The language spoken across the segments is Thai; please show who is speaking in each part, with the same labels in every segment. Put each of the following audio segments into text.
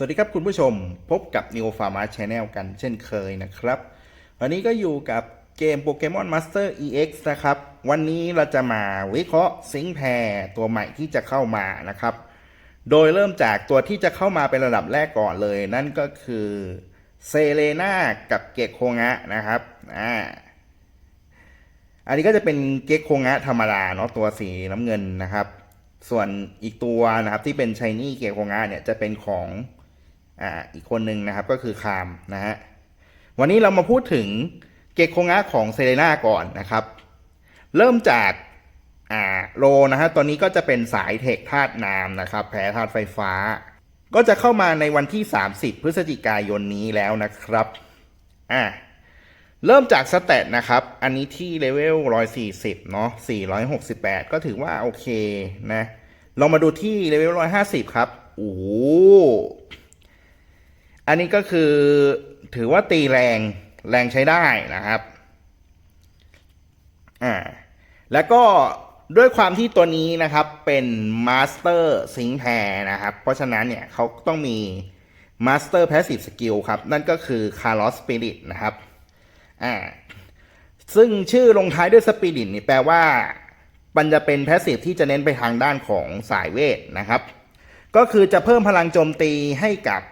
Speaker 1: สวัสดีครับคุณผู้ชมพบกับ Neo Pharma Channel กันเช่นเคยนะครับ วันนี้ก็อยู่กับเกม Pokemon Master EX นะครับ วันนี้เราจะมาวิเคราะห์ซิงแพรตัวใหม่ที่จะเข้ามานะครับ โดยเริ่มจากตัวที่จะเข้ามาเป็นระดับแรกก่อนเลย นั่นก็คือเซเลนากับเกกโคงะนะครับอ่าอันนี้ก็จะเป็นเกกโคงะธรรมดาเนาะตัวสีน้ำเงินนะครับ ส่วนอีกตัวนะครับที่เป็นชายนี่เกกโคงะเนี่ยจะเป็นของ อ่าอีกคนหนึ่งนะครับก็คือคามนะฮะวันนี้เรามาพูดถึงเกโคงะของเซเลนาก่อนนะครับ เริ่มจากอ่าโลนะฮะตอนนี้ก็จะเป็นสายเทคธาตุน้ำนะครับ แพ้ธาตุไฟฟ้า ก็จะเข้ามาในวันที่ 30 พฤศจิกายนนี้แล้วนะครับอ่าเริ่มจากสเตตนะครับ อันนี้ที่เลเวล 140 เนาะ 468 ก็ถือว่าโอเคนะ ลองมาดูที่เลเวล 150 ครับ โอ้ อันนี้ก็คือถือว่าตีแรงแรงใช้ได้นะครับอ่าแล้วก็ด้วยความที่ตัวนี้นะครับเป็นมาสเตอร์ซิงแพรนะครับ เพราะฉะนั้นเนี่ยเขาต้องมีมาสเตอร์แพสซีฟสกิลครับ นั่นก็คือคาร์ลอสสปิริตนะครับอ่าซึ่งชื่อลงท้ายด้วยสปิริตนี่แปลว่า มันจะเป็นแพสซีฟที่จะเน้นไปทางด้านของสายเวทนะครับ ก็คือจะเพิ่มพลังโจมตีให้กับ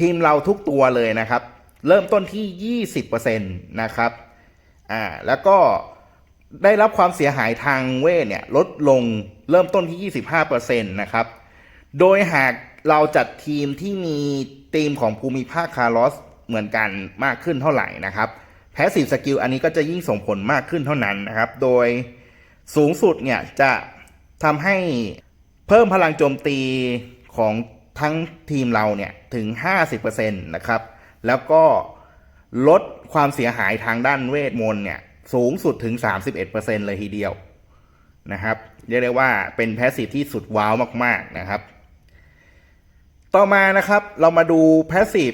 Speaker 1: ทีมเราทุกตัวเลยนะครับ เริ่มต้นที่ 20%นะครับอ่าแล้วก็ได้รับความเสียหายทางเวทเนี่ยลดลงเริ่มต้นที่ 25%นะครับ โดยหากเราจัดทีมที่มีทีมของภูมิภาคคาร์ลอสเหมือนกันมากขึ้นเท่าไหร่นะครับแพสซีฟสกิลอันนี้ก็จะยิ่งส่งผลมากขึ้นเท่านั้นนะครับ โดยสูงสุดเนี่ยจะทำให้เพิ่มพลังโจมตีของ ทั้งทีมเราเนี่ยถึง 50%นะครับ แล้วก็ลดความเสียหายทางด้านเวทมนต์เนี่ยสูงสุดถึง 31%เลยทีเดียวนะครับเรียกได้ว่าเป็นแพสซีฟที่สุดว้าวมากๆนะครับ ต่อมานะครับเรามาดูแพสซีฟ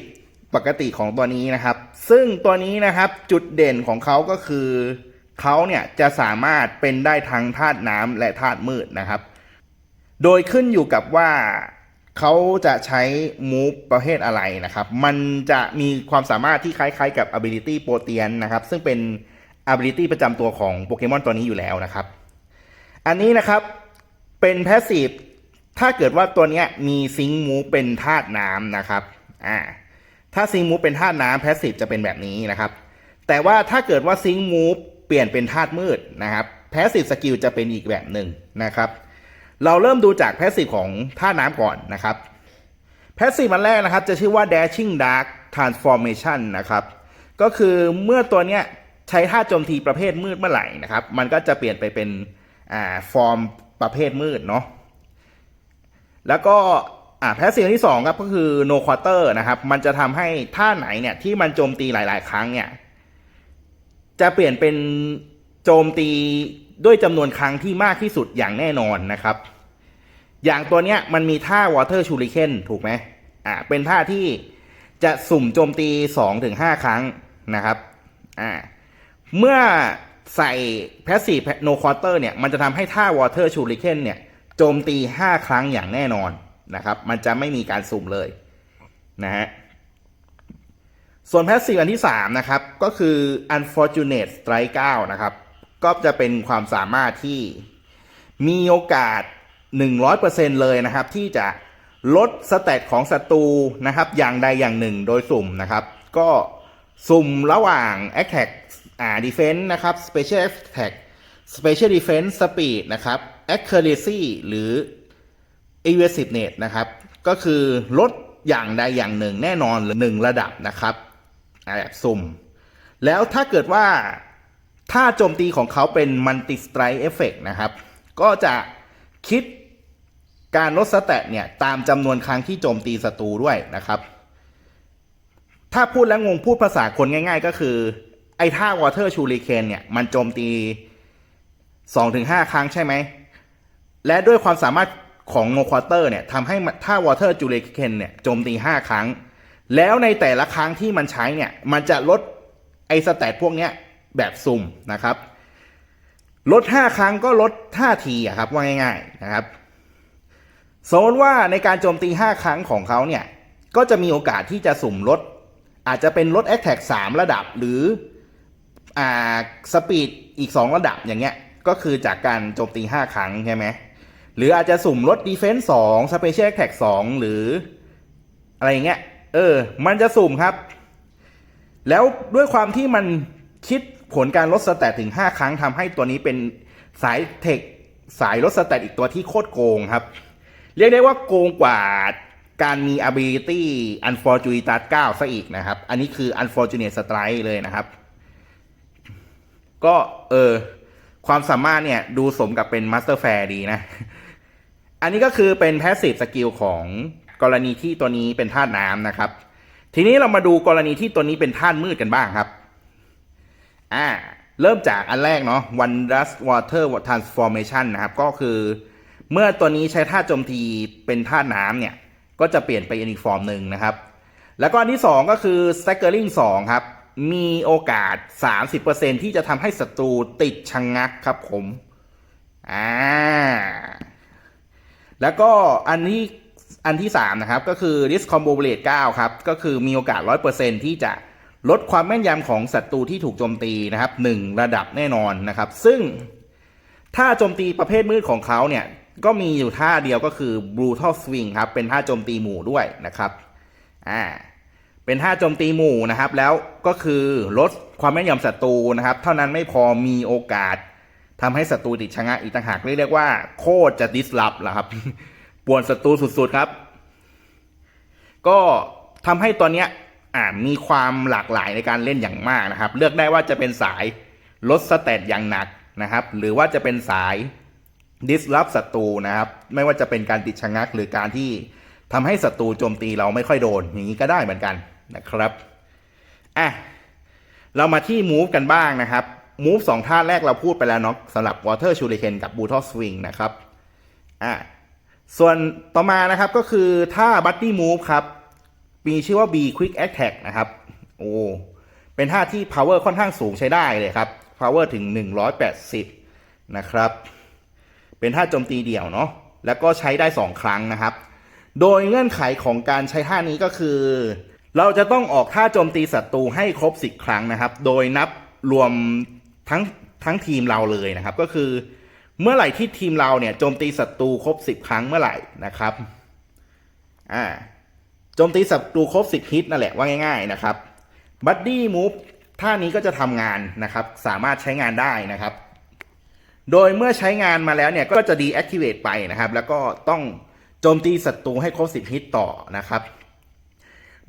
Speaker 1: ปกติของตัวนี้นะครับ ซึ่งตัวนี้นะครับจุดเด่นของเขาก็คือเขาเนี่ยจะสามารถเป็นได้ทั้งธาตุน้ำและธาตุมืดนะครับ โดยขึ้นอยู่กับว่า เขาจะใช้มูฟประเภทอะไรนะครับ มันจะมีความสามารถที่คล้ายๆกับ ability โปรเตียนนะครับ ซึ่งเป็น ability ประจำตัวของโปเกมอนตัวนี้อยู่แล้วนะครับ อันนี้นะครับเป็นแพสซีฟถ้าเกิดว่าตัวนี้มีซิงมูเป็นธาตุน้ำนะครับอ่าถ้าซิงมูเป็นธาตุน้ำแพสซีฟจะเป็นแบบนี้นะครับ แต่ว่าถ้าเกิดว่าซิงมูเปลี่ยนเป็นธาตุมืดนะครับแพสซีฟสกิลจะเป็นอีกแบบหนึ่งนะครับ เราเริ่มดูจากแพสซีฟของธาน้ำก่อนนะครับแพสซีฟมันแรกนะครับ จะชื่อว่า dashing dark transformation นะครับ ก็คือเมื่อตัวเนี้ยใช้ท่าโจมตีประเภทมืดเมื่อไหร่นะครับ มันก็จะเปลี่ยนไปเป็นอ่าฟอร์มประเภทมืดเนาะแล้วก็อ่าแพสซีฟที่สองครับก็คือ no quarter นะครับ มันจะทำให้ท่าไหนเนี่ยที่มันโจมตีหลาย ๆ ครั้งเนี่ยจะเปลี่ยนเป็นโจมตี ด้วยจำนวนครั้งที่มากที่สุดอย่างแน่นอนนะครับ อย่างตัวเนี้ยมันมีท่า water shuriken ถูกไหมอ่าเป็นท่าที่จะสุ่มโจมตี2-5ครั้งนะครับอ่าเมื่อใส่ passive no quarter เนี่ย มันจะทำให้ท่า water shuriken เนี่ยโจมตี 5 ครั้งอย่างแน่นอนนะครับ มันจะไม่มีการสุ่มเลยนะฮะส่วน passive อันที่ 3 นะครับ ก็คือ unfortunate strike 9 นะครับ ก็จะเป็นความสามารถที่มีโอกาส 100%เลยนะครับ ที่จะลดสเตตของศัตรูนะครับ อย่างใดอย่างหนึ่งโดยสุ่มนะครับ ก็สุ่มระหว่าง attack อ่า defense นะครับ special attack special defense speed นะครับ accuracy หรือ evasiveness นะครับ ก็คือลดอย่างใดอย่างหนึ่งแน่นอนหนึ่งระดับนะครับแบบสุ่ม แล้วถ้าเกิดว่า ถ้าโจมตีของเขาเป็น multi strike effect นะครับ ก็จะคิดการลดสเตตเนี่ย ตามจำนวนครั้งที่โจมตีศัตรูด้วยนะครับ ถ้าพูดแล้วงงพูดภาษาคนง่าย ๆ ก็คือ ไอ้ท่า water shuriken เนี่ย มันโจมตี 2-5 ครั้งใช่ไหม และด้วยความสามารถของ no quarter เนี่ยทำให้ท่า water shuriken เนี่ยโจมตี 5 ครั้ง แล้วในแต่ละครั้งที่มันใช้เนี่ย มันจะลดไอ้สเตตพวกเนี้ย แบบซุ่มนะครับลด 5 ครั้งก็ลด5ทีอะครับว่าง่ายๆนะครับสมมติว่าในการโจมตี 5 ครั้งของเขาเนี่ย ก็จะมีโอกาสที่จะสุ่มลด อาจจะเป็นลดแอคแท็กสามระดับหรืออ่าสปีดอีก 2 ระดับอย่างเงี้ยก็คือจากการโจมตี 5 ครั้งใช่ไหมหรืออาจจะสุ่มลดดีเฟนส์สองสเปเชียลแท็กสองหรืออะไรเงี้ยเออ มันจะสุ่มครับ แล้วด้วยความที่มันคิด ผลการลดสแตทถึง 5 ครั้งทำให้ตัวนี้เป็นสายเทคสายลดสแตทอีกตัวที่โคตรโกงครับ เรียกได้ว่าโกงกว่าการมี ability unfortunate 9ซะอีกนะครับ อันนี้คือ unfortunate strike เลยนะครับ ก็เออความสามารถเนี่ยดูสมกับเป็น Master Fair ดีนะ อันนี้ก็คือเป็น Passive Skill ของกรณีที่ตัวนี้เป็นธาตุน้ำนะครับ ทีนี้เรามาดูกรณีที่ตัวนี้เป็นธาตุมืดกันบ้างครับ อ่าเริ่มจากอันแรกเนาะ one dust Water Transformation นะครับ ก็คือเมื่อตัวนี้ใช้ธาโจมตีเป็นธาน้ำเนี่ย ก็จะเปลี่ยนไปอีกฟอร์มหนึ่งนะครับ แล้วก็อันที่ 2 ก็คือ Staggering 2 ครับ มีโอกาส 30%ที่จะทำให้ศัตรูติดชะงงักครับผม อ่า แล้วก็อันที่อันที่ 3 นะครับ ก็คือ Risk Combo Blade 9 ครับ ก็คือมีโอกาส 100%ที่จะ ลดความแม่นยำของศัตรูที่ถูกโจมตีนะครับ1ระดับแน่นอนนะครับ ซึ่งท่าโจมตีประเภทมืดของเขาเนี่ย ก็มีอยู่ท่าเดียวก็คือ brutal swing ครับ เป็นท่าโจมตีหมู่ด้วยนะครับ อ่า เป็นท่าโจมตีหมู่นะครับ แล้วก็คือลดความแม่นยำศัตรูนะครับ เท่านั้นไม่พอมีโอกาสทำให้ศัตรูติดชะงักอีกต่างหากเรียกว่า โคตรจะดิสลอฟละครับป่วนศัตรูสุดๆครับ ก็ทำให้ตัวเนี้ย อ่ามีความหลากหลายในการเล่นอย่างมากนะครับ เลือกได้ว่าจะเป็นสายลดสเตตอย่างหนักนะครับ หรือว่าจะเป็นสายดิสลอฟศัตรูนะครับ ไม่ว่าจะเป็นการติดชะงัก หรือการที่ทำให้ศัตรูโจมตีเราไม่ค่อยโดน อย่างนี้ก็ได้เหมือนกันนะครับอะเรามาที่ move กันบ้างนะครับ move สองท่าแรกเราพูดไปแล้วเนาะสำหรับ water shuriken กับ brutal swing นะครับอะส่วนต่อมานะครับก็คือท่า buddy move ครับ มีชื่อว่า B quick attack นะครับ โอ้ เป็นท่าที่ power ค่อนข้างสูงใช้ได้เลยครับ power ถึง 180 นะครับ เป็นท่าโจมตีเดี่ยวเนาะ แล้วก็ใช้ได้ 2 ครั้งนะครับ โดยเงื่อนไขของการใช้ท่านี้ก็คือ เราจะต้องออกท่าโจมตีศัตรูให้ครบ 10 ครั้งนะครับ โดยนับรวมทั้งทั้งทีมเราเลยนะครับ ก็คือ เมื่อไหร่ที่ทีมเราเนี่ยโจมตีศัตรูครบ 10 ครั้งเมื่อไหร่นะครับ อ่า โจมตีศัตรูครบ10ฮิตนั่นแหละว่าง่าย ๆนะครับบัดดี้มูฟท่านี้ก็จะทำงานนะครับ สามารถใช้งานได้นะครับ โดยเมื่อใช้งานมาแล้วเนี่ย ก็จะ deactivate ไปนะครับ แล้วก็ต้องโจมตีศัตรูให้ครบ10ฮิตต่อนะครับ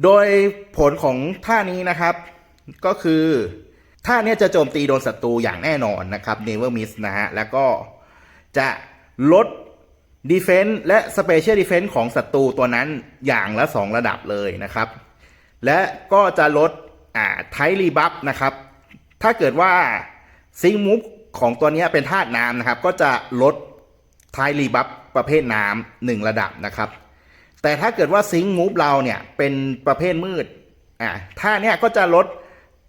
Speaker 1: โดยผลของท่านี้นะครับ ก็คือท่านี้จะโจมตีโดนศัตรูอย่างแน่นอนนะครับ never miss นะฮะ แล้วก็จะลด Defense และ Special Defense ของศัตรูตัวนั้นอย่างละ 2 ระดับเลยนะครับ และก็จะลดอ่าไทรีบัฟนะครับ ถ้าเกิดว่าซิงมูฟของตัวนี้เป็นธาตุน้ำนะครับ ก็จะลดไทรีบัฟประเภทน้ำหนึ่งระดับนะครับ แต่ถ้าเกิดว่าซิงมูฟเราเนี่ยเป็นประเภทมืดอ่าท่าเนี้ยก็จะลด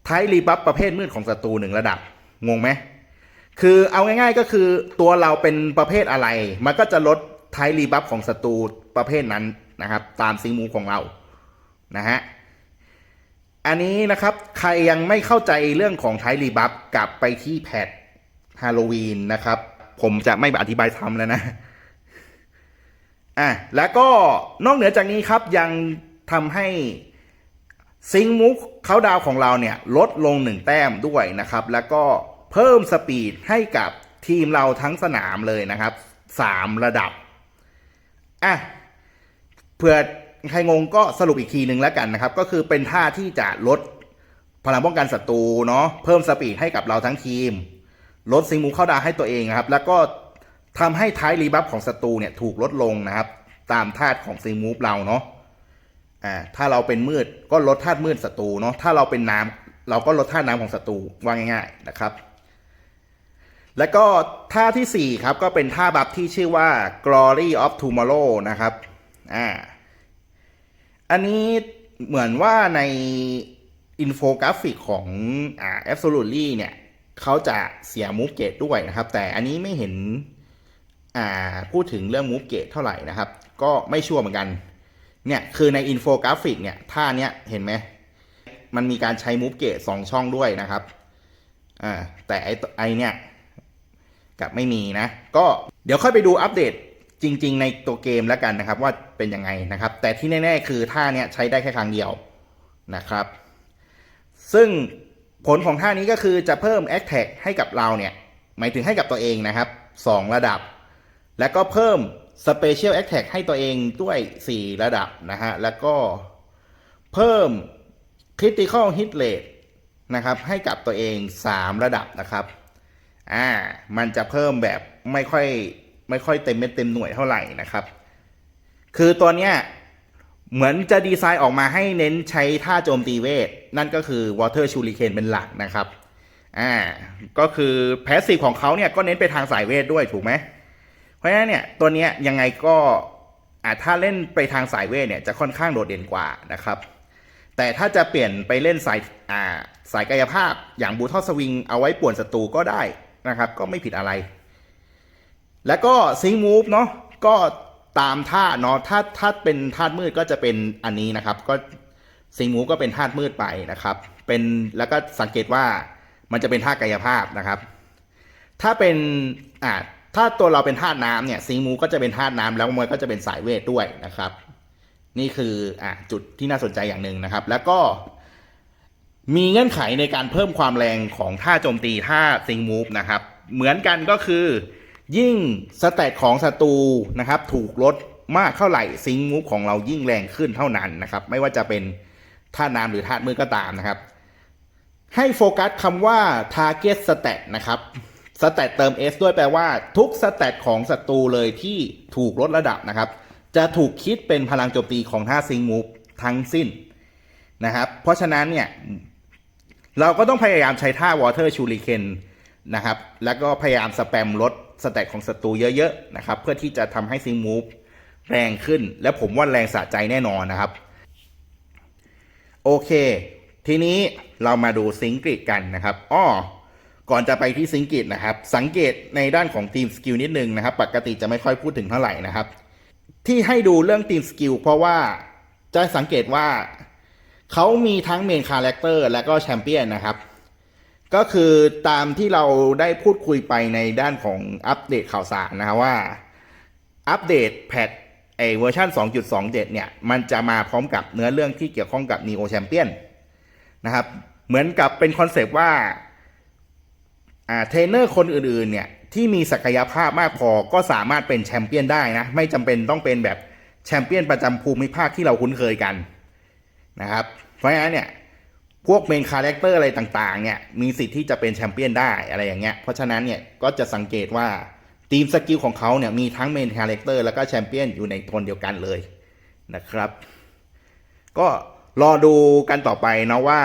Speaker 1: ไทรีบัฟประเภทมืดของศัตรูหนึ่งระดับงงไหม คือเอาง่าย ๆก็คือตัวเราเป็นประเภทอะไร มันก็จะลดไทรีบัฟของศัตรูประเภทนั้นนะครับ ตามซิงมูของเรานะฮะอันนี้นะครับใครยังไม่เข้าใจเรื่องของไทรีบัฟกลับไปที่แพทฮาโลวีนนะครับ ผมจะไม่อธิบายซ้ำแล้วนะอะแล้วก็นอกเหนือจากนี้ครับยังทำให้ซิงมุกเขาดาวของเราเนี่ยลดลงหนึ่งแต้มด้วยนะครับ แล้วก็ เพิ่มสปีดให้กับทีมเราทั้งสนามเลยนะครับสามระดับ อะ เผื่อใครงงก็สรุปอีกทีหนึ่งแล้วกันนะครับ ก็คือเป็นท่าที่จะลดพลังป้องกันศัตรูเนาะเพิ่มสปีดให้กับเราทั้งทีม ลดซิงมุกเข้าดาให้ตัวเองนะครับ แล้วก็ทำให้ท้ายรีบัฟของศัตรูเนี่ยถูกลดลงนะครับ ตามธาตุของซิงมูฟเราเนาะอ่าถ้าเราเป็นมืดก็ลดธาตุมืดศัตรูเนาะถ้าเราเป็นน้ำเราก็ลดธาตุน้ำของศัตรูว่าง่าย ๆ นะครับ แล้วก็ท่าที่ 4 ครับ ก็เป็นท่าบัฟที่ชื่อว่า glory of tomorrow นะครับ อ่า อันนี้เหมือนว่าในอินโฟกราฟิกของอ่า absolutely เนี่ยเขาจะเสียมูฟเกตด้วยนะครับ แต่อันนี้ไม่เห็น อ่า พูดถึงเรื่องมูฟเกตเท่าไหร่นะครับ ก็ไม่ชัวร์เหมือนกัน เนี่ย คือในอินโฟกราฟิกเนี่ย ท่าเนี้ย เห็นไหม มันมีการใช้มูฟเกตสองช่องด้วยนะครับ อ่า แต่ไอตัวไอเนี่ย กับไม่มีนะ ก็เดี๋ยวค่อยไปดูอัปเดตจริง ๆ ในตัวเกมแล้วกันนะครับ ว่าเป็นยังไงนะครับ แต่ที่แน่ ๆ คือท่าเนี้ยใช้ได้แค่ครั้งเดียวนะครับ ซึ่งผลของท่านี้ก็คือจะเพิ่ม a t t a c ให้กับเราเนี่ย หมายถึงให้กับตัวเองนะครับ 2 ระดับ แล้วก็เพิ่ม Special Attack ให้ตัวเองด้วย 4 ระดับนะฮะ แล้วก็เพิ่ม Critical Hit Rate นะครับ ให้กับตัวเอง 3 ระดับนะครับ อ่า มันจะเพิ่มแบบไม่ค่อยไม่ค่อยเต็มเม็ดเต็มหน่วยเท่าไหร่นะครับ คือตัวเนี้ยเหมือนจะดีไซน์ออกมาให้เน้นใช้ท่าโจมตีเวท นั่นก็คือ Water Shuriken เป็นหลักนะครับ อ่า ก็คือแพสซีฟของเขาเนี่ยก็เน้นไปทางสายเวทด้วยถูกไหม เพราะฉะนั้นเนี่ยตัวเนี้ยยังไงก็อ่าถ้าเล่นไปทางสายเวทเนี่ยจะค่อนข้างโดดเด่นกว่านะครับ แต่ถ้าจะเปลี่ยนไปเล่นสายอ่าสายกายภาพอย่างบูทอสวิงเอาไว้ป่วนศัตรูก็ได้ นะครับ ก็ไม่ผิดอะไร แล้วก็ซิงมูฟเนาะก็ตามท่าเนาะถ้าถ้าเป็นธาตุมืดก็จะเป็นอันนี้นะครับ ก็ซิงมูฟก็เป็นธาตุมืดไปนะครับ เป็นแล้วก็สังเกตว่ามันจะเป็นท่ากายภาพนะครับ ถ้าเป็นอ่าถ้าตัวเราเป็นธาตุน้ำเนี่ยซิงมูก็จะเป็นธาตุน้ำแล้วมันก็จะเป็นสายเวทด้วยนะครับ นี่คืออ่าจุดที่น่าสนใจอย่างหนึ่งนะครับ แล้วก็ มีเงื่อนไขในการเพิ่มความแรงของท่าโจมตีท่าซิงมูฟนะครับ เหมือนกันก็คือ ยิ่งสแตทของศัตรูนะครับถูกลดมากเท่าไหร่ซิงมูฟของเรายิ่งแรงขึ้นเท่านั้นนะครับ ไม่ว่าจะเป็นท่าน้ำหรือท่ามือก็ตามนะครับ ให้โฟกัสคำว่า target stat นะครับสแตทเติม S ด้วยแปลว่า ทุกสแตทของศัตรูเลยที่ถูกลดระดับนะครับ จะถูกคิดเป็นพลังโจมตีของท่าซิงมูฟทั้งสิ้นนะครับ เพราะฉะนั้นเนี่ย เราก็ต้องพยายามใช้ท่า Water Shuriken นะครับ แล้วก็พยายามสแปมลดสแตทของศัตรูเยอะๆนะครับ เพื่อที่จะทำให้ซิงมูฟแรงขึ้น และผมว่าแรงสะใจแน่นอนนะครับ โอเค ทีนี้เรามาดูซิงกิตกันนะครับอ้อก่อนจะไปที่ซิงกิตนะครับ สังเกตในด้านของทีมสกิลนิดนึงนะครับ ปกติจะไม่ค่อยพูดถึงเท่าไหร่นะครับ ที่ให้ดูเรื่องทีมสกิลเพราะว่าจะสังเกตว่า เขามีทั้งเมนคาแรคเตอร์และก็แชมเปี้ยนนะครับ ก็คือตามที่เราได้พูดคุยไปในด้านของอัปเดตข่าวสารนะครับว่า อัปเดตแพทไอเวอร์ชัน2.27 เนี่ย มันจะมาพร้อมกับเนื้อเรื่องที่เกี่ยวข้องกับ Neo Champion นะครับ เหมือนกับเป็นคอนเซปต์ว่าอ่าเทรนเนอร์คนอื่นๆ เนี่ย ที่มีศักยภาพมากพอก็สามารถเป็นแชมเปี้ยนได้นะ ไม่จำเป็นต้องเป็นแบบแชมเปี้ยนประจำภูมิภาคที่เราคุ้นเคยกัน นะครับ เพราะฉะนั้นเนี่ยพวกเมนคาแรคเตอร์อะไรต่างๆเนี่ยมีสิทธิ์ที่จะเป็นแชมเปี้ยนได้อะไรอย่างเงี้ยเพราะฉะนั้นเนี่ยก็จะสังเกตว่าทีมสกิลของเขาเนี่ยมีทั้งเมนคาแรคเตอร์แล้วก็แชมเปี้ยนอยู่ในโทนเดียวกันเลยนะครับ ก็รอดูกันต่อไปนะว่า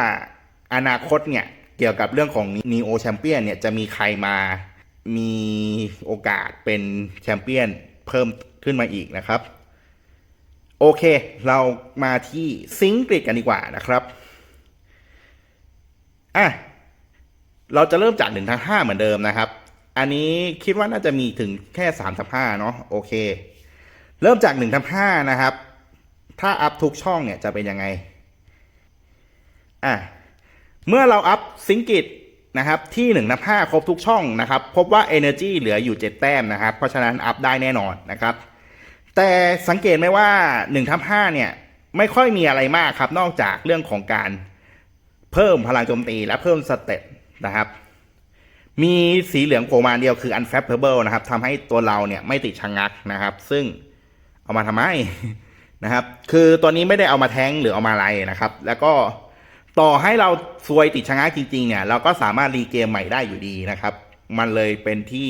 Speaker 1: อนาคตเนี่ยเกี่ยวกับเรื่องของ Neo Champion เนี่ยจะมีใครมามีโอกาสเป็นแชมเปี้ยนเพิ่มขึ้นมาอีกนะครับ โอเค เรามาที่ซิงกริดกันดีกว่านะครับอะเราจะเริ่มจาก1ทั้ง5เหมือนเดิมนะครับ อันนี้คิดว่าน่าจะมีถึงแค่3ทับ5เนาะโอเค เริ่มจาก1ทับ5นะครับ ถ้าอัพทุกช่องเนี่ยจะเป็นยังไงอะเมื่อเราอัพซิงกิตนะครับที่1นับ5ครบทุกช่องนะครับ พบว่า Energy เหลืออยู่ 7 แต้มนะครับ เพราะฉะนั้นอัพได้แน่นอนนะครับ แต่สังเกตไหมว่า1ทับ5เนี่ยไม่ค่อยมีอะไรมากครับ นอกจากเรื่องของการเพิ่มพลังโจมตีและเพิ่มสเตตนะครับ มีสีเหลืองโผล่มานเดียวคือ unflappable นะครับทำให้ตัวเราเนี่ยไม่ติดชะงงักนะครับ ซึ่งเอามาทำไมนะครับ คือตัวนี้ไม่ได้เอามาแทงหรือเอามาอะไรนะครับ แล้วก็ต่อให้เราซวยติดชะงักจริง ๆ เนี่ย เราก็สามารถรีเกมใหม่ได้อยู่ดีนะครับ มันเลยเป็นที่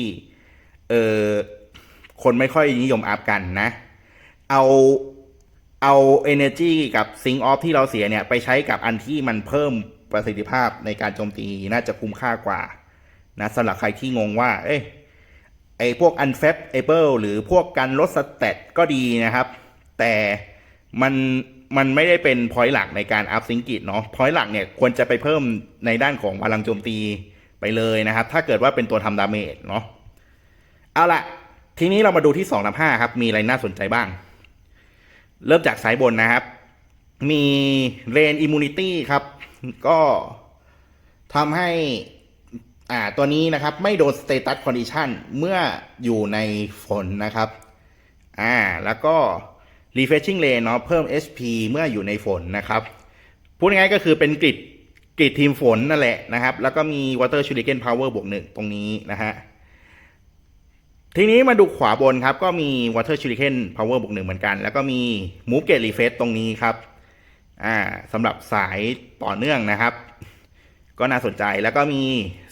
Speaker 1: เออ คนไม่ค่อยนิยมอัพกันนะ เอาเอา energy กับ sync off ที่เราเสียเนี่ย ไปใช้กับอันที่มันเพิ่มประสิทธิภาพในการโจมตีน่าจะคุ้มค่ากว่านะสำหรับใครที่งงว่า เอ้ยไอพวก unfavorable หรือพวกการลดสเตตก็ดีนะครับ แต่มันมันไม่ได้เป็นพอยต์หลักในการอัพซิงกิตเนาะพอยต์หลักเนี่ยควรจะไปเพิ่มในด้านของพลังโจมตีไปเลยนะครับ ถ้าเกิดว่าเป็นตัวทำดาเมจเนาะเอาละ ทีนี้เรามาดูที่2นับ5ครับ มีอะไรน่าสนใจบ้าง เริ่มจากสายบนนะครับ มีเรนอิมมูนิตี้ครับ ก็ทำให้อ่าตัวนี้นะครับไม่โดนสเตตัสคอนดิชันเมื่ออยู่ในฝนนะครับอ่าแล้วก็ refreshing lane เนาะเพิ่ม HP เมื่ออยู่ในฝนนะครับ พูดง่ายๆก็คือเป็นกริดกริดทีมฝนนั่นแหละนะครับ แล้วก็มี water shuriken power บวกหนึ่งตรงนี้นะฮะ ทีนี้มาดูขวาบนครับ ก็มี water shuriken power บวกหนึ่งเหมือนกัน แล้วก็มี move gate refresh ตรงนี้ครับอ่าสำหรับสายต่อเนื่องนะครับ ก็น่าสนใจแล้วก็มี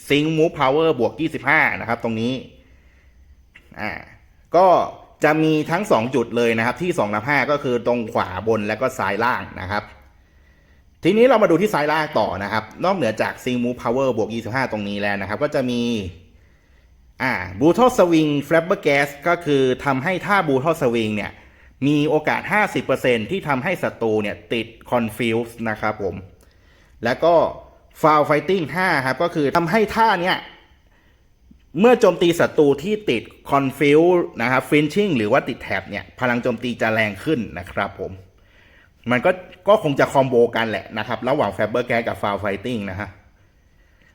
Speaker 1: sync move power บวก 25 นะครับ ตรงนี้อ่าก็จะมีทั้ง 2 จุดเลยนะครับ ที่2นับ5ก็คือตรงขวาบนแล้วก็ซ้ายล่างนะครับ ทีนี้เรามาดูที่ซ้ายล่างต่อนะครับ นอกเหนือจาก sync move power บวก 25 ตรงนี้แล้วนะครับ ก็จะมี อ่า brutal swing flapper gas ก็คือทำให้ท่า brutal swing เนี่ยมีโอกาส 50%ที่ทำให้ศัตรูเนี่ยติด confuse นะครับผม แล้วก็ foul fighting 5ครับ ก็คือทำให้ท่าเนี้ยเมื่อโจมตีศัตรูที่ติด confuse นะครับ flinching หรือว่าติดแท็บเนี่ย พลังโจมตีจะแรงขึ้นนะครับผม มันก็ก็คงจะคอมโบกันแหละนะครับ ระหว่าง faber gas กับ foul fighting นะฮะ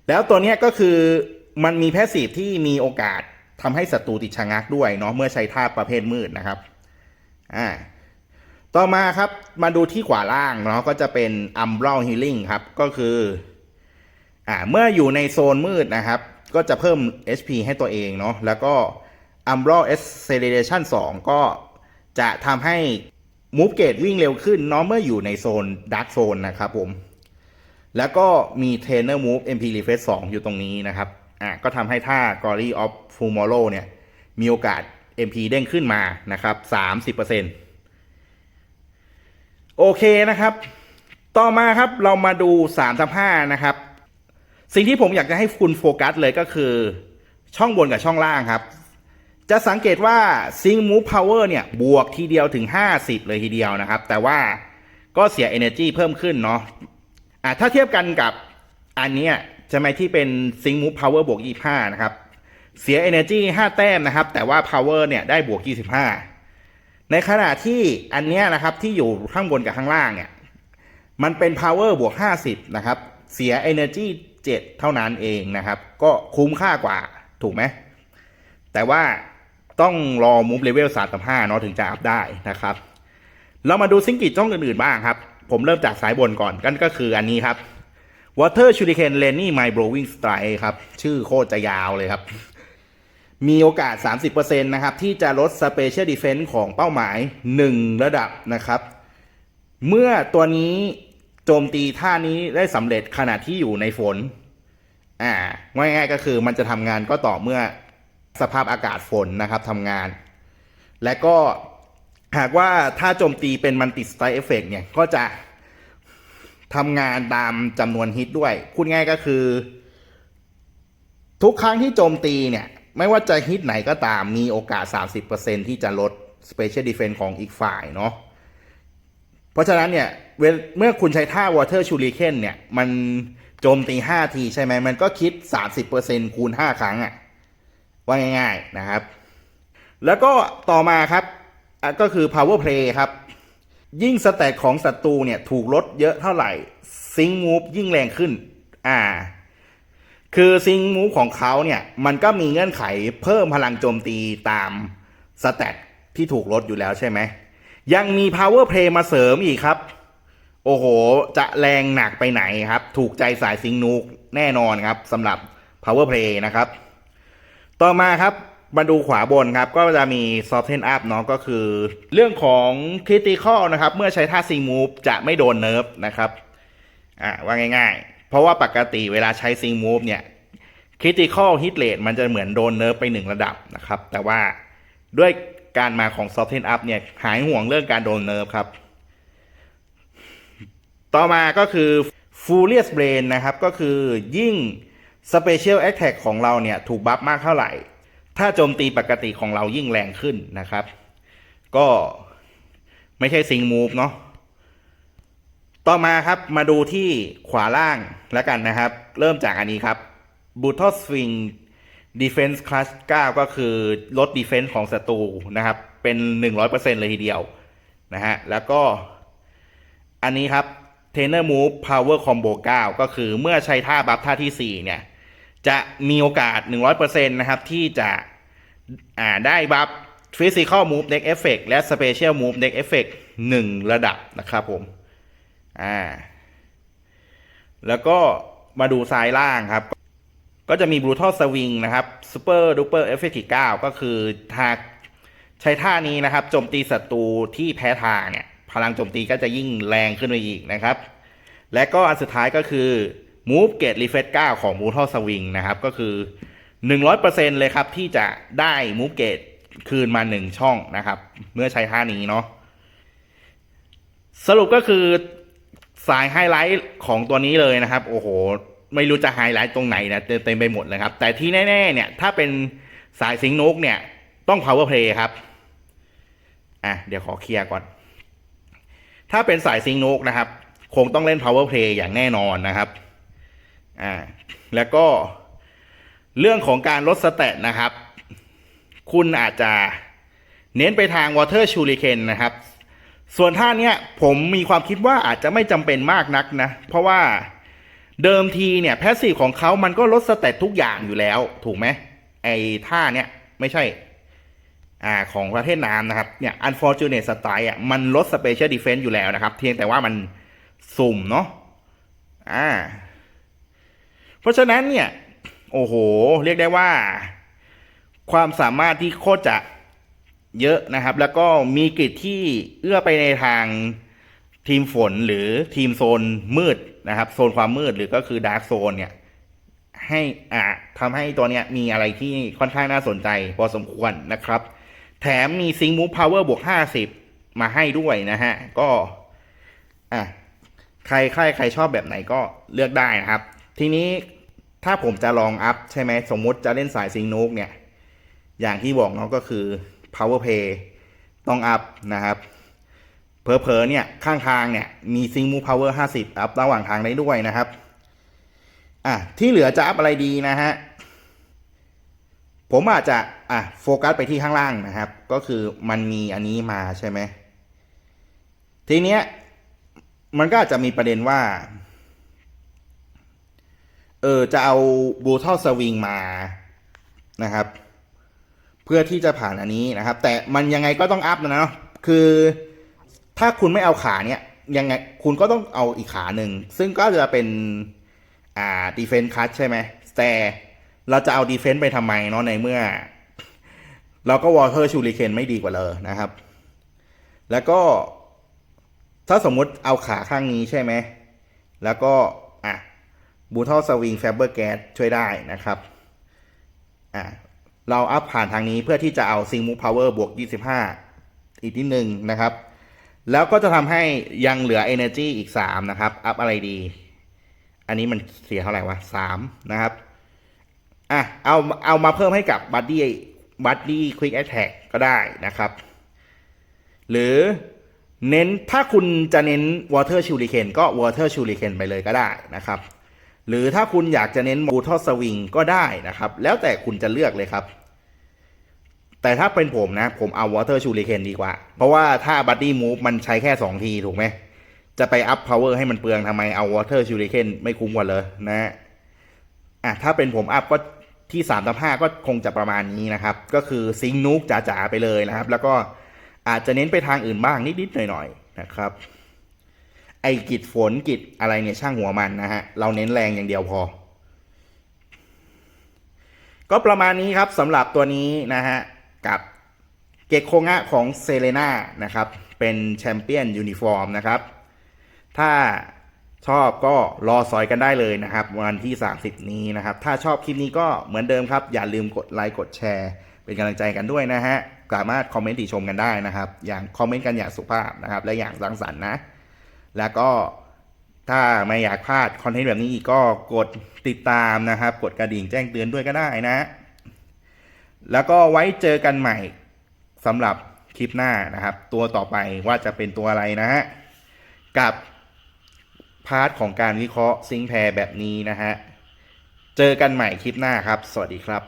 Speaker 1: แล้วตัวเนี้ยก็คือ มันมีแพสซีฟที่มีโอกาสทำให้ศัตรูติดชะงักด้วยเนาะเมื่อใช้ท่าประเภทมืดนะครับอ่าต่อมาครับมาดูที่ขวาล่างเนาะก็จะเป็น umbral healing ครับก็คืออ่าเมื่ออยู่ในโซนมืดนะครับ ก็จะเพิ่ม HP ให้ตัวเองเนาะแล้วก็ umbral acceleration 2ก็จะทำให้ move gate วิ่งเร็วขึ้นเนาะเมื่ออยู่ในโซน dark zone นะครับผม แล้วก็มี trainer move MP refresh 2อยู่ตรงนี้นะครับ อะก็ทำให้ท่า glory of tomorrow เนี่ย มีโอกาส MP เด้งขึ้นมานะครับ 30%โอเคนะครับ ต่อมาครับเรามาดู3ทับ5นะครับ สิ่งที่ผมอยากจะให้คุณโฟกัสเลยก็คือ ช่องบนกับช่องล่างครับ จะสังเกตว่า Sync Move Power เนี่ย บวกทีเดียวถึง 50 เลยทีเดียวนะครับ แต่ว่าก็เสีย Energy เพิ่มขึ้นเนาะอะถ้าเทียบกันกับอันเนี้ย ใช่ไหมที่เป็น Sync Move Power บวก25นะครับ เสีย Energy 5 แต้มนะครับ แต่ว่า Power เนี่ยได้บวก 25 ในขณะที่อันเนี้ยนะครับที่อยู่ข้างบนกับข้างล่างเนี่ยมันเป็น power บวก 50 นะครับ เสีย energy 7 เท่านั้นเองนะครับ ก็คุ้มค่ากว่าถูกไหมแต่ว่าต้องรอ move level 3กับ5เนาะถึงจะอัพได้นะครับ เรามาดูซิงกิจช่องอื่นๆบ้างครับ ผมเริ่มจากสายบนก่อนกันก็คืออันนี้ครับ water shuriken lenny my blowing strike ครับ ชื่อโคตรจะยาวเลยครับ มีโอกาส 30%นะครับ ที่จะลด Special Defense ของเป้าหมาย 1 ระดับนะครับ เมื่อตัวนี้โจมตีท่านี้ได้สำเร็จขณะที่อยู่ในฝน อ่าง่ายๆก็คือมันจะทำงานก็ต่อเมื่อสภาพอากาศฝนนะครับทำงาน และก็หากว่าถ้าโจมตีเป็นมันติดสไตล์เอฟเฟกเนี่ยก็จะ ทำงานตามจำนวนฮิตด้วย พูดง่ายก็คือ ทุกครั้งที่โจมตีเนี่ย ไม่ว่าจะฮิตไหนก็ตามมีโอกาส 30%ที่จะลด Special Defense ของอีกฝ่ายเนาะเพราะฉะนั้นเนี่ยเวลเมื่อคุณใช้ท่า Water Shuriken เนี่ย มันโจมตี 5 ทีใช่ไหม มันก็คิด 30%คูณ 5 ครั้งอะว่าง่าย ๆนะครับ แล้วก็ต่อมาครับ ก็คือ Power Play ครับ ยิ่งสแตทของศัตรูเนี่ยถูกลดเยอะเท่าไหร่ซิงมูฟยิ่งแรงขึ้น อ่า คือซิงมูฟของเขาเนี่ยมันก็มีเงื่อนไขเพิ่มพลังโจมตีตามสแตทที่ถูกลดอยู่แล้วใช่ไหม ยังมี power play มาเสริมอีกครับ โอ้โห จะแรงหนักไปไหนครับ ถูกใจสายซิงนูกแน่นอนครับสำหรับ power play นะครับ ต่อมาครับ มาดูขวาบนครับก็จะมี soften up เนาะก็คือ เรื่องของ critical นะครับ เมื่อใช้ท่า sing move จะไม่โดนเนิร์ฟนะครับอ่าว่าง่ายๆ เพราะว่าปกติเวลาใช้ sing move เนี่ย critical hit rate มันจะเหมือนโดนเนิร์ฟไปหนึ่งระดับนะครับ แต่ว่าด้วยการมาของ soften up เนี่ยหายห่วงเรื่องการโดนเนิร์ฟครับ ต่อมาก็คือ Furious Brain นะครับก็คือยิ่ง Special Attack ของเราเนี่ยถูกบัฟมากเท่าไหร่ ถ้าโจมตีปกติของเรายิ่งแรงขึ้นนะครับ ก็ไม่ใช่ซิงมูฟเนาะต่อมาครับมาดูที่ขวาล่างแล้วกันนะครับ เริ่มจากอันนี้ครับ b u t o Swing Defense Class 9ก็คือลด Defense ของศัตรูนะครับ เป็น100%เลยทีเดียวนะฮะแล้วก็อันนี้ครับ Trainer Move Power Combo 9ก็คือเมื่อใช้ท่าบัฟท่าที่4เนี่ย จะมีโอกาส 100%นะครับ ที่จะอ่าได้บัฟ Physical Move Deck Effect และ Special Move Deck Effect 1 ระดับนะครับผมอ่าแล้วก็มาดูซ้ายล่างครับ ก็จะมี Brutal Swing นะครับ Super Duper Effective 9ก็คือถ้าใช้ท่านี้นะครับโจมตีศัตรูที่แพ้ทางเนี่ย พลังโจมตีก็จะยิ่งแรงขึ้นไปอีกนะครับ และก็อันสุดท้ายก็คือ Move Gate Refresh 9 ของ Brutal Swing นะครับ ก็คือ 100%เลยครับที่จะได้ Move Gate คืนมา 1 ช่องนะครับ เมื่อใช้ท่านี้เนาะสรุปก็คือสายไฮไลท์ของตัวนี้เลยนะครับ โอ้โห ไม่รู้จะไฮไลท์ตรงไหนนะเต็มไปหมดเลยครับ แต่ที่แน่ๆเนี่ย ถ้าเป็นสายสิงห์นกเนี่ย ต้อง power play ครับ อะ เดี๋ยวขอเคลียร์ก่อน ถ้าเป็นสายสิงห์นกนะครับ คงต้องเล่น power play อย่างแน่นอนนะครับ อ่าแล้วก็เรื่องของการลดสเตตนะครับ คุณอาจจะเน้นไปทาง water shuriken นนะครับ ส่วนท่าเนี้ยผมมีความคิดว่าอาจจะไม่จำเป็นมากนักนะ เพราะว่าเดิมทีเนี่ยแพสซีฟของเขามันก็ลดสเตตทุกอย่างอยู่แล้ว ถูกไหมไอ้ท่าเนี้ยไม่ใช่อ่าของประเทศน้ำนะครับเนี่ย unfortunate strike อะมันลด special defense อยู่แล้วนะครับ เพียงแต่ว่ามันสุ่มเนาะอ่า ราะฉะนั้นเนี่ย โอ้โห เรียกได้ว่า ความสามารถที่โคตรจะเยอะนะครับ แล้วก็มีกริดที่เอื้อไปในทางทีมฝนหรือทีมโซนมืดนะครับ โซนความมืดหรือก็คือดาร์กโซนเนี่ย ให้อ่าทำให้ตัวเนี้ยมีอะไรที่ค่อนข้างน่าสนใจพอสมควรนะครับ แถมมีซิง k ์มูฟพาวเวอร์บวก50มาให้ด้วยนะฮะ ก็อะใครใครใครชอบแบบไหนก็เลือกได้นะครับ ทีนี้ ถ้าผมจะลองอัพใช่ไหมสมมุติจะเล่นสายซิง k ์นูกเนี่ย อย่างที่บอกเนาะก็คือ power play ต้องอัพนะครับเผลอๆเนี่ย ข้างทางเนี่ย มีซิง k ์มูพาวเวอร์50อัพระหว่างทางได้ด้วยนะครับ อะ ที่เหลือจะอัพอะไรดีนะฮะ ผมอาจจะอะโฟกัสไปที่ข้างล่างนะครับ ก็คือมันมีอันนี้มาใช่ไหมทีเนี้ยมันก็อาจจะมีประเด็นว่า เออจะเอาบูทัลสวิงมานะครับ เพื่อที่จะผ่านอันนี้นะครับ แต่มันยังไงก็ต้องอัพนะเนาะคือถ้าคุณไม่เอาขาเนี่ยยังไงคุณก็ต้องเอาอีกขาหนึ่ง ซึ่งก็จะเป็นอ่าดีเฟนส์คัตใช่ไหมแต่เราจะเอาดีเฟนส์ไปทำไมเนาะในเมื่อ เราก็วอเตอร์ชูริเคนไม่ดีกว่าเลยนะครับ แล้วก็ถ้าสมมุติเอาขาข้างนี้ใช่ไหมแล้วก็ บูทอลสวิงแฟเบอร์แก๊สช่วยได้นะครับอะเราอัพผ่านทางนี้เพื่อที่จะเอาซิงมูพาวเวอร์บวก 25 อีกนิดนึงนะครับ แล้วก็จะทำให้ยังเหลือ Energy อีก 3 นะครับ อัพอะไรดี อันนี้มันเสียเท่าไหร่วะสามนะครับอะเอาเอามาเพิ่มให้กับบัดดี้บัดดี้ควิกแอ t แทกก็ได้นะครับ หรือเน้นถ้าคุณจะเน้น Water Shuriken ก็ Water Shuriken ไปเลยก็ได้นะครับ หรือถ้าคุณอยากจะเน้น Brutal Swing ก็ได้นะครับ แล้วแต่คุณจะเลือกเลยครับ แต่ถ้าเป็นผมนะ ผมเอา Water Shuriken ดีกว่า เพราะว่าถ้า Buddy Move มันใช้แค่ 2 ทีถูกไหม จะไปอัพ power ให้มันเปลืองทำไมเอา water shuriken ไม่คุ้มกว่าเลยนะอะถ้าเป็นผมอัพก็ที่3ามต่อห้าก็คงจะประมาณนี้นะครับ ก็คือซิงนุกจ๋าๆไปเลยนะครับ แล้วก็อาจจะเน้นไปทางอื่นบ้างนิดๆหน่อยๆนะครับ อ้กิจฝนกิจอะไรเนี่ยช่างหัวมันนะฮะ เราเน้นแรงอย่างเดียวพอ ก็ประมาณนี้ครับสำหรับตัวนี้นะฮะ กับเกกโคงะของเซเลนานะครับ เป็นแชมเปี้ยนยูนิฟอร์มนะครับ ถ้าชอบก็รอซอยกันได้เลยนะครับ วันที่ 30 นี้นะครับ ถ้าชอบคลิปนี้ก็เหมือนเดิมครับ อย่าลืมกดไลค์กดแชร์ เป็นกำลังใจกันด้วยนะฮะสามารถคอมเมนต์ติชมกันได้นะครับ อย่างคอมเมนต์กันอย่างสุภาพนะครับ และอย่างสร้างสรรค์นะ แล้วก็ถ้าไม่อยากพลาดคอนเทนต์แบบนี้อีกก็กดติดตามนะครับ กดกระดิ่งแจ้งเตือนด้วยก็ได้นะ แล้วก็ไว้เจอกันใหม่สำหรับคลิปหน้านะครับ ตัวต่อไปว่าจะเป็นตัวอะไรนะฮะกับพาร์ทของการวิเคราะห์ซิงแพรแบบนี้นะฮะ เจอกันใหม่คลิปหน้าครับ สวัสดีครับ